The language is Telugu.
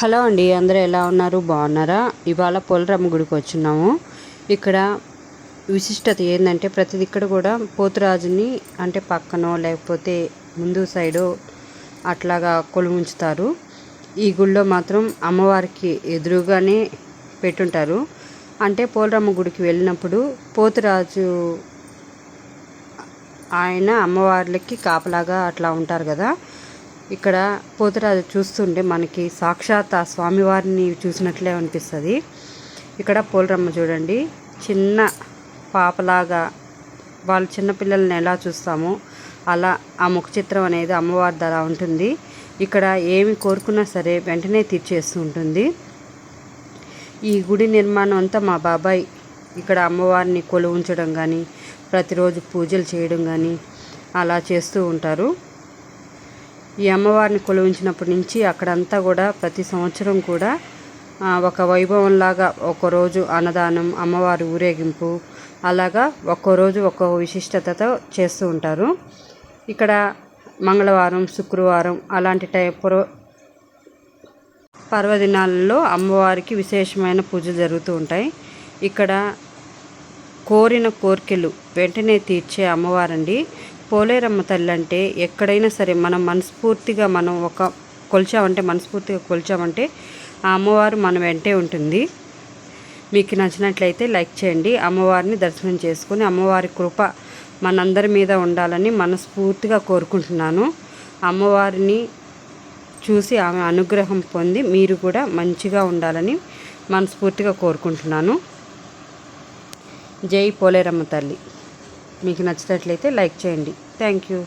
హలో అండి అందరూ ఎలా ఉన్నారు? బాగున్నారా? ఇవాళ పోలరమ్మ గుడికి వచ్చున్నాము ఇక్కడ విశిష్టత ఏంటంటే ప్రతిది ఇక్కడ కూడా పోతురాజుని అంటే పక్కనో లేకపోతే ముందు సైడు అట్లాగా కొలుముంచుతారు ఈ గుళ్ళో మాత్రం అమ్మవారికి ఎదురుగానే పెట్టుంటారు. అంటే పోలరమ్మ గుడికి వెళ్ళినప్పుడు పోతురాజు ఆయన అమ్మవార్లకి కాపలాగా అట్లా ఉంటారు కదా. ఇక్కడ పోతురాజు చూస్తుంటే మనకి సాక్షాత్ ఆ స్వామివారిని చూసినట్లే అనిపిస్తుంది. ఇక్కడ పోలరమ్మ చూడండి. చిన్న పాపలాగా వాళ్ళు చిన్నపిల్లల్ని ఎలా చూస్తామో అలా ఆ ముఖ చిత్రం అనేది అమ్మవారి ధర ఉంటుంది. ఇక్కడ ఏమి కోరుకున్నా సరే వెంటనే తీర్చేస్తూ ఉంటుంది. ఈ గుడి నిర్మాణం అంతా మా బాబాయ్ ఇక్కడ అమ్మవారిని కొలువుంచడం ఉంచడం కానీ ప్రతిరోజు పూజలు చేయడం కానీ అలా చేస్తూ ఉంటారు. ఈ అమ్మవారిని కొలువించినప్పటి నుంచి అక్కడంతా కూడా ప్రతి సంవత్సరం కూడా ఒక వైభవంలాగా ఒక్కరోజు అన్నదానం అమ్మవారి ఊరేగింపు అలాగా ఒక్కోరోజు ఒక్కో విశిష్టతతో చేస్తూ ఉంటారు. ఇక్కడ మంగళవారం శుక్రవారం అలాంటి టైప్ పర్వదినాలలో అమ్మవారికి విశేషమైన పూజలు జరుగుతూ ఉంటాయి. ఇక్కడ కోరిన కోరికలు వెంటనే తీర్చే అమ్మవారండి. పోలేరమ్మ తల్లి అంటే ఎక్కడైనా సరే మనం మనస్ఫూర్తిగా మనం ఒక కొలిచామంటే మనస్ఫూర్తిగా కొలిచామంటే ఆ అమ్మవారు మన వెంటే ఉంటుంది. మీకు నచ్చినట్లయితే లైక్ చేయండి. అమ్మవారిని దర్శనం చేసుకుని అమ్మవారి కృప మనందరి మీద ఉండాలని మనస్ఫూర్తిగా కోరుకుంటున్నాను. అమ్మవారిని చూసి ఆమె అనుగ్రహం పొంది మీరు కూడా మంచిగా ఉండాలని మనస్ఫూర్తిగా కోరుకుంటున్నాను. జై పోలేరమ్మ తల్లి. మీకు నచ్చినట్లయితే లైక్ చేయండి. Thank you.